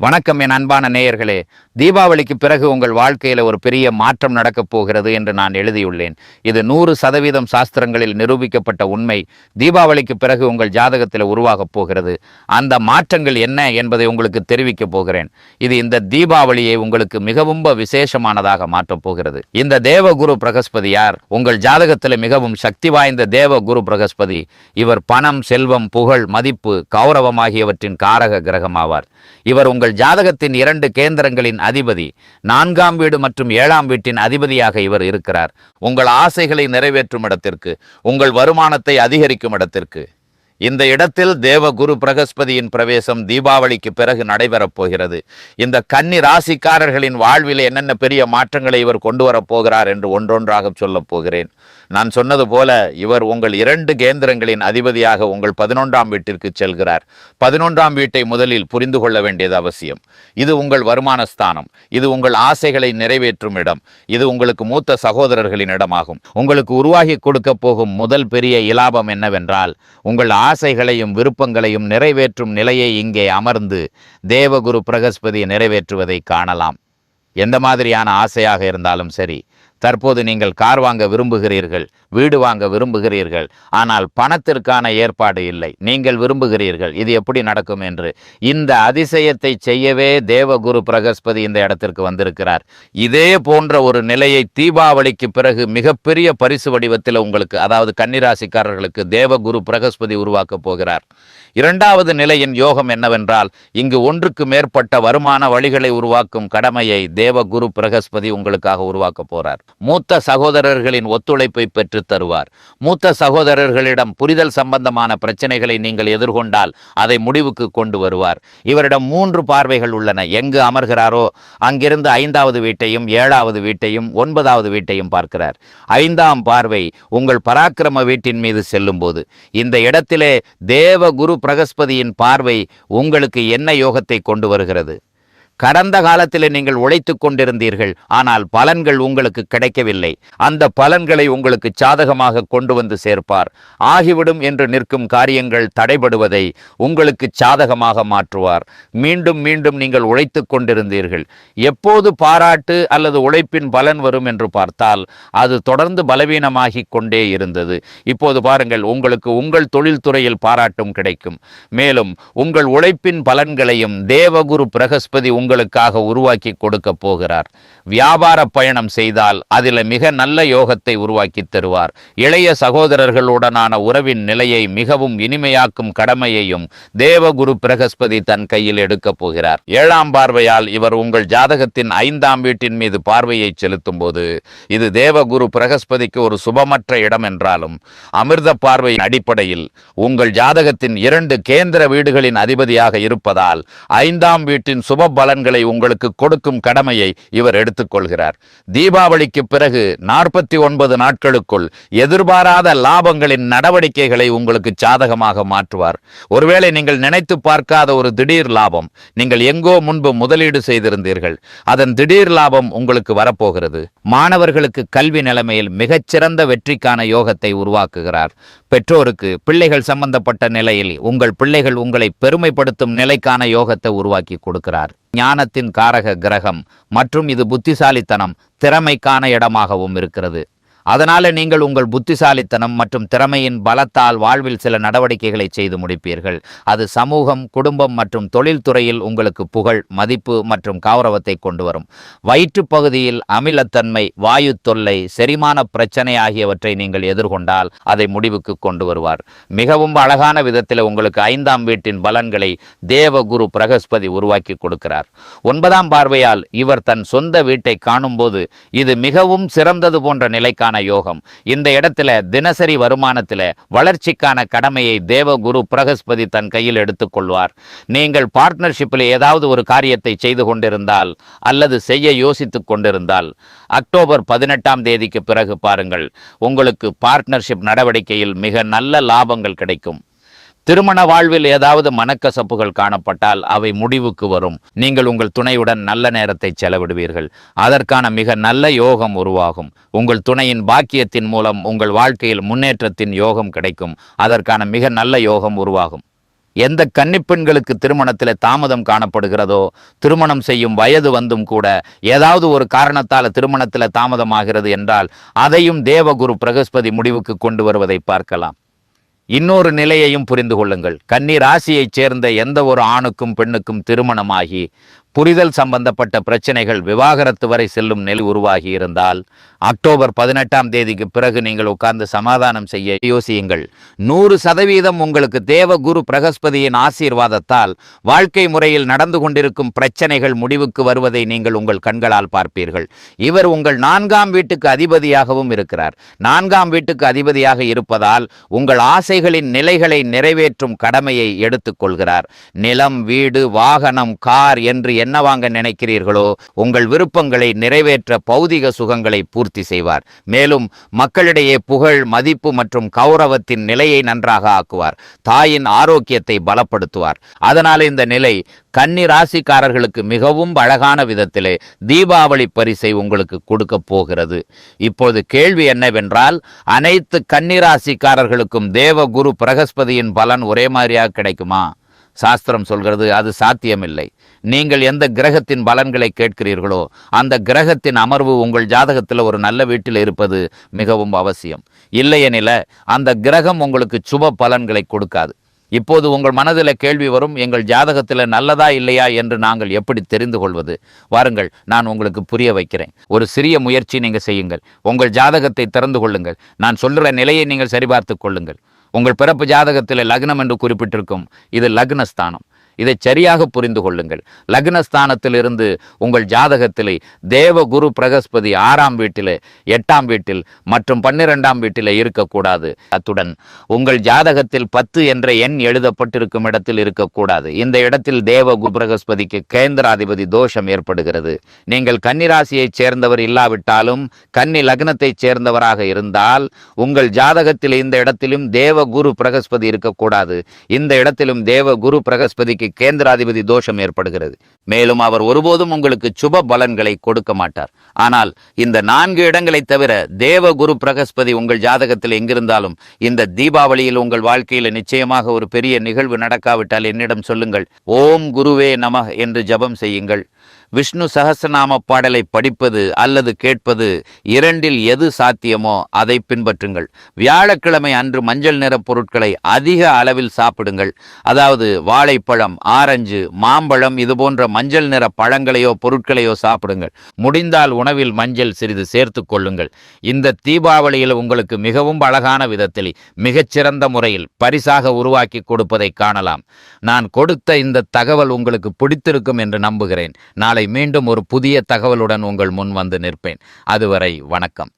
வணக்கம் என் அன்பான நேயர்களே. தீபாவளிக்கு பிறகு உங்கள் வாழ்க்கையில் ஒரு பெரிய மாற்றம் நடக்கப் போகிறது என்று நான் எழுதியுள்ளேன். இது நூறு சதவீதம் சாஸ்திரங்களில் நிரூபிக்கப்பட்ட உண்மை. தீபாவளிக்கு பிறகு உங்கள் ஜாதகத்தில் உருவாகப் போகிறது. அந்த மாற்றங்கள் என்ன என்பதை உங்களுக்கு தெரிவிக்கப் போகிறேன். இது இந்த தீபாவளியை உங்களுக்கு மிகவும் விசேஷமானதாக மாற்றப் போகிறது. இந்த தேவகுரு பிரகஸ்பதியார் உங்கள் ஜாதகத்தில் மிகவும் சக்தி வாய்ந்த தேவ குரு பிரகஸ்பதி. இவர் பணம் செல்வம் புகழ் மதிப்பு கௌரவம் ஆகியவற்றின் காரக கிரகமாவார். இவர் உங்கள் ஜாதகத்தின் இரண்டு கேந்திரங்களின் அதிபதி நான்காம் வீடு மற்றும் ஏழாம் வீட்டின் அதிபதியாக இவர் இருக்கிறார். உங்கள் ஆசைகளை நிறைவேற்றும் இடத்திற்கு உங்கள் வருமானத்தை அதிகரிக்கும் இடத்திற்கு. இந்த இடத்தில் தேவகுரு பிரகஸ்பதியின் பிரவேசம் தீபாவளிக்கு பிறகு நடைபெறப் போகிறது. இந்த கன்னி ராசிக்காரர்களின் வாழ்வில் என்னென்ன பெரிய மாற்றங்களை இவர் கொண்டு வரப் போகிறார் என்று ஒன்றொன்றாக சொல்லப் போகிறேன். நான் சொன்னது போல இவர் உங்கள் இரண்டு கேந்திரங்களின் அதிபதியாக உங்கள் பதினொன்றாம் வீட்டிற்கு செல்கிறார். பதினொன்றாம் வீட்டை முதலில் புரிந்து கொள்ள வேண்டியது அவசியம். இது உங்கள் வருமான ஸ்தானம் இது உங்கள் ஆசைகளை நிறைவேற்றும் இடம். இது உங்களுக்கு மூத்த சகோதரர்களின் இடமாகும். உங்களுக்கு உருவாகி கொடுக்க போகும் முதல் பெரிய இலாபம் என்னவென்றால் உங்கள் ஆசைகளையும் விருப்பங்களையும் நிறைவேற்றும் நிலையை இங்கே அமர்ந்து தேவகுரு பிரகஸ்பதி நிறைவேற்றுவதை காணலாம். எந்த மாதிரியான ஆசையாக இருந்தாலும் சரி தற்போது நீங்கள் கார் வாங்க விரும்புகிறீர்கள் வீடு வாங்க விரும்புகிறீர்கள் ஆனால் பணத்திற்கான ஏற்பாடு இல்லை. நீங்கள் விரும்புகிறீர்கள் இது எப்படி நடக்கும் என்று. இந்த அதிசயத்தை செய்யவே தேவகுரு பிரகஸ்பதி இந்த இடத்திற்கு வந்திருக்கிறார். இதே போன்ற ஒரு நிலையை தீபாவளிக்கு பிறகு மிகப்பெரிய பரிசு வடிவத்தில் உங்களுக்கு அதாவது கன்னிராசிக்காரர்களுக்கு தேவகுரு பிரகஸ்பதி உருவாக்கப் போகிறார். இரண்டாவது நிலையின் யோகம் என்னவென்றால் இங்கு ஒன்றுக்கு மேற்பட்ட வருமான வழிகளை உருவாக்கும் கடமையை தேவகுரு பிரகஸ்பதி உங்களுக்காக உருவாக்க போறார். மூத்த சகோதரர்களின் ஒத்துழைப்பை பெற்றுத் தருவார். மூத்த சகோதரர்களிடம் புரிதல் சம்பந்தமான பிரச்சனைகளை நீங்கள் எதிர்கொண்டால் அதை முடிவுக்கு கொண்டு வருவார். இவரிடம் மூன்று பார்வைகள் உள்ளன. எங்கு அமர்கிறாரோ அங்கிருந்து ஐந்தாவது வீட்டையும் ஏழாவது வீட்டையும் ஒன்பதாவது வீட்டையும் பார்க்கிறார். ஐந்தாம் பார்வை உங்கள் பராக்கிரம வீட்டின் மீது செல்லும்போது இந்த இடத்திலே தேவ குரு பிரகஸ்பதியின் பார்வை உங்களுக்கு என்ன யோகத்தை கொண்டு வருகிறது? கடந்த காலத்தில் நீங்கள் உழைத்து கொண்டிருந்தீர்கள். ஆனால் பலன்கள் உங்களுக்கு கிடைக்கவில்லை. அந்த பலன்களை உங்களுக்கு சாதகமாக கொண்டு வந்து சேர்ப்பார். ஆகிவிடும் என்று நிற்கும் காரியங்கள் தடைபடுவதை உங்களுக்கு சாதகமாக மாற்றுவார். மீண்டும் மீண்டும் நீங்கள் உழைத்து கொண்டிருந்தீர்கள். எப்போது பாராட்டு அல்லது உழைப்பின் பலன் வரும் என்று பார்த்தால் அது தொடர்ந்து பலவீனமாகி கொண்டே இருந்தது. இப்போது பாருங்கள் உங்களுக்கு உங்கள் தொழில்துறையில் பாராட்டும் கிடைக்கும். மேலும் உங்கள் உழைப்பின் பலன்களையும் தேவகுரு பிரகஸ்பதி உங்களுக்காக உருவாக்கி கொடுக்க போகிறார். வியாபார பயணம் செய்தால் அதில் மிக நல்ல யோகத்தை உருவாக்கி தருவார். இளைய சகோதரர்களுடனான உறவின் நிலையை மிகவும் இனிமையாக்கும் கடமையையும் தேவகுரு பிரகஸ்பதி தன் கையில் எடுக்கப் போகிறார். ஏழாம் பார்வையால் இவர் உங்கள் ஜாதகத்தின் ஐந்தாம் வீட்டின் மீது பார்வையை செலுத்தும் போது இது தேவகுரு பிரகஸ்பதிக்கு ஒரு சுபமற்ற இடம் என்றாலும் அமிர்த பார்வையின் அடிப்படையில் உங்கள் ஜாதகத்தின் இரண்டு கேந்திர வீடுகளின் அதிபதியாக இருப்பதால் ஐந்தாம் வீட்டின் சுப பலன் பலன்களை உங்களுக்கு கொடுக்கும் கடமையை இவர் எடுத்துக்கொள்கிறார். தீபாவளிக்கு பிறகு நாற்பத்தி ஒன்பது நாட்களுக்குள் எதிர்பாராத லாபங்களின் நடவடிக்கைகளை உங்களுக்கு சாதகமாக மாற்றுவார். ஒருவேளை நீங்கள் நினைத்து பார்க்காத ஒரு திடீர் லாபம் நீங்கள் எங்கோ முன்பு முதலீடு செய்திருந்தீர்கள். அதன் திடீர் லாபம் உங்களுக்கு வரப்போகிறது. மாணவர்களுக்கு கல்வி நிலைமையில் மிகச்சிறந்த வெற்றிக்கான யோகத்தை உருவாக்குகிறார். பெற்றோருக்கு பிள்ளைகள் சம்பந்தப்பட்ட நிலையில் உங்கள் பிள்ளைகள் உங்களை பெருமைப்படுத்தும் நிலைக்கான யோகத்தை உருவாக்கி கொடுக்கிறார். ஞானத்தின் காரக கிரகம் மற்றும் இது புத்திசாலித்தனம் திறமைக்கான இடமாகவும் இருக்கிறது. அதனால நீங்கள் உங்கள் புத்திசாலித்தனம் மற்றும் திறமையின் பலத்தால் வாழ்வில் சில நடவடிக்கைகளை செய்து முடிப்பீர்கள். அது சமூகம் குடும்பம் மற்றும் தொழில்துறையில் உங்களுக்கு புகழ் மதிப்பு மற்றும் கௌரவத்தை கொண்டு வரும். வயிற்று பகுதியில் அமிலத்தன்மை வாயு தொல்லை செரிமான பிரச்சனை ஆகியவற்றை நீங்கள் எதிர்கொண்டால் அதை முடிவுக்கு கொண்டு வருவார். மிகவும் அழகான விதத்தில் உங்களுக்கு ஐந்தாம் வீட்டின் பலன்களை தேவகுரு பிரகஸ்பதி உருவாக்கி கொடுக்கிறார். ஒன்பதாம் பார்வையால் இவர் தன் சொந்த வீட்டை காணும்போது இது மிகவும் சிறந்தது போன்ற நிலைக்கான யோகம். இந்த இடத்துல தினசரி வருமானத்தில் வளர்ச்சிக்கான கடமையை தேவகுரு பிரகஸ்பதி தன் கையில் எடுத்துக்கொள்வார் நீங்கள் பார்ட்னர்ஷிப்பில் ஏதாவது ஒரு காரியத்தை செய்து கொண்டிருந்தால் அல்லது செய்ய யோசித்துக் கொண்டிருந்தால் அக்டோபர் பதினெட்டாம் தேதிக்கு பிறகு பாருங்கள் உங்களுக்கு பார்ட்னர்ஷிப் நடவடிக்கையில் மிக நல்ல லாபங்கள் கிடைக்கும். திருமண வாழ்வில் ஏதாவது மனக்கசப்புகள் காணப்பட்டால் அவை முடிவுக்கு வரும். நீங்கள் உங்கள் துணையுடன் நல்ல நேரத்தை செலவிடுவீர்கள். அதற்கான மிக நல்ல யோகம் உருவாகும். உங்கள் துணையின் பாக்கியத்தின் மூலம் உங்கள் வாழ்க்கையில் முன்னேற்றத்தின் யோகம் கிடைக்கும். அதற்கான மிக நல்ல யோகம் உருவாகும். எந்த கன்னிப்பெண்களுக்கு திருமணத்தில் தாமதம் காணப்படுகிறதோ திருமணம் செய்யும் வயது வந்தும் கூட ஏதாவது ஒரு காரணத்தால் திருமணத்தில் தாமதமாகிறது என்றால் அதையும் தேவகுரு பிரகஸ்பதி முடிவுக்கு கொண்டு வருவதை பார்க்கலாம். இன்னொரு நிலையையும் புரிந்து கொள்ளுங்கள். கன்னி ராசியைச் சேர்ந்த எந்த ஒரு ஆணுக்கும் பெண்ணுக்கும் திருமணமாகி புரிதல் சம்பந்தப்பட்ட பிரச்சனைகள் விவாகரத்து வரை செல்லும் நிலை உருவாகி இருந்தால் அக்டோபர் பதினெட்டாம் தேதிக்கு பிறகு நீங்கள் உட்கார்ந்து சமாதானம் செய்ய யோசியுங்கள். நூறு சதவீதம் உங்களுக்கு தேவ குரு பிரகஸ்பதியின் ஆசீர்வாதத்தால் வாழ்க்கை முறையில் நடந்து கொண்டிருக்கும் பிரச்சனைகள் முடிவுக்கு வருவதை நீங்கள் உங்கள் கண்களால் பார்ப்பீர்கள். இவர் உங்கள் நான்காம் வீட்டுக்கு அதிபதியாகவும் இருக்கிறார். நான்காம் வீட்டுக்கு அதிபதியாக இருப்பதால் உங்கள் ஆசைகளின் நிலைகளை நிறைவேற்றும் கடமையை எடுத்துக்கொள்கிறார். நிலம் வீடு வாகனம் கார் என்று என்ன வாங்க நினைக்கிறீர்களோ உங்கள் விருப்பங்களை நிறைவேற்ற பௌதிக சுகங்களை பூர்த்தி செய்வார். மேலும் மக்களிடையே புகழ் மதிப்பு மற்றும் கௌரவத்தின் நிலையை நன்றாக ஆக்குவார். தாயின் ஆரோக்கியத்தை பலப்படுத்துவார். அதனால் இந்த நிலை கன்னி ராசிக்காரர்களுக்கு மிகவும் அழகான விதத்திலே தீபாவளி பரிசை உங்களுக்கு கொடுக்க போகிறது. இப்போது கேள்வி என்னவென்றால் அனைத்து கன்னி ராசிக்காரர்களுக்கும் தேவ குரு பிரகஸ்பதியின் பலன் ஒரே மாதிரியாக கிடைக்குமா? சாஸ்திரம் சொல்கிறது அது சாத்தியமில்லை. நீங்கள் எந்த கிரகத்தின் பலன்களை கேட்கிறீர்களோ அந்த கிரகத்தின் அமர்வு உங்கள் ஜாதகத்தில் ஒரு நல்ல வீட்டில் இருப்பது மிகவும் அவசியம். இல்லையெனில அந்த கிரகம் உங்களுக்கு சுப பலன்களை கொடுக்காது. இப்போது உங்கள் மனதில் கேள்வி வரும் எங்கள் ஜாதகத்தில் நல்லதா இல்லையா என்று நாங்கள் எப்படி தெரிந்து கொள்வது? வாருங்கள் நான் உங்களுக்கு புரிய வைக்கிறேன். ஒரு சிறிய முயற்சி நீங்கள் செய்யுங்கள். உங்கள் ஜாதகத்தை திறந்து கொள்ளுங்கள். நான் சொல்கிற நிலையை நீங்கள் சரிபார்த்து கொள்ளுங்கள். உங்கள் பிறப்பு ஜாதகத்தில் லக்னம் என்று குறிப்பிட்டிருக்கும். இது லக்னஸ்தானம். இதை சரியாக புரிந்து கொள்ளுங்கள். லக்னஸ்தானத்திலிருந்து உங்கள் ஜாதகத்திலே தேவ குரு பிரகஸ்பதி ஆறாம் வீட்டிலே எட்டாம் வீட்டில் மற்றும் பன்னிரெண்டாம் வீட்டிலே இருக்கக்கூடாது. அத்துடன் உங்கள் ஜாதகத்தில் பத்து என்ற எண் எழுதப்பட்டிருக்கும் இடத்தில் இருக்கக்கூடாது. இந்த இடத்தில் தேவ குரு பிரகஸ்பதிக்கு கேந்திராதிபதி தோஷம் ஏற்படுகிறது. நீங்கள் கன்னிராசியைச் சேர்ந்தவர் இல்லாவிட்டாலும் கன்னி லக்னத்தைச் சேர்ந்தவராக இருந்தால் உங்கள் ஜாதகத்தில் இந்த இடத்திலும் தேவ குரு பிரகஸ்பதி இருக்கக்கூடாது. இந்த இடத்திலும் தேவ குரு பிரகஸ்பதிக்கு கேந்திராதிபதி தோஷம் ஏற்படுகிறது. மேலும் அவர் ஒருபோதும் உங்களுக்கு சுப பலன்களை கொடுக்க மாட்டார். ஆனால் இந்த நான்கு இடங்களை தவிர தேவ குரு பிரகஸ்பதி உங்கள் ஜாதகத்தில் எங்கிருந்தாலும் இந்த தீபாவளியில் உங்கள் வாழ்க்கையில் நிச்சயமாக ஒரு பெரிய நிகழ்வு நடக்காவிட்டால் என்னிடம் சொல்லுங்கள். ஓம் குருவே நம என்று ஜபம் செய்யுங்கள். விஷ்ணு சகசநாம பாடலை படிப்பது அல்லது கேட்பது இரண்டில் எது சாத்தியமோ அதை பின்பற்றுங்கள். வியாழக்கிழமை அன்று மஞ்சள் நிற பொருட்களை அதிக அளவில் சாப்பிடுங்கள். அதாவது வாழைப்பழம் ஆரஞ்சு மாம்பழம் இது போன்ற மஞ்சள் நிற பழங்களையோ பொருட்களையோ சாப்பிடுங்கள். முடிந்தால் உணவில் மஞ்சள் சிறிது சேர்த்து கொள்ளுங்கள். இந்த தீபாவளியில் உங்களுக்கு மிகவும் அழகான விதத்தில் மிகச்சிறந்த முறையில் பரிசாக உருவாக்கி கொடுப்பதை காணலாம். நான் கொடுத்த இந்த தகவல் உங்களுக்கு பிடித்திருக்கும் என்று நம்புகிறேன். நாளை மீண்டும் ஒரு புதிய தகவலுடன் உங்கள் முன் வந்து நிற்பேன். அதுவரை வணக்கம்.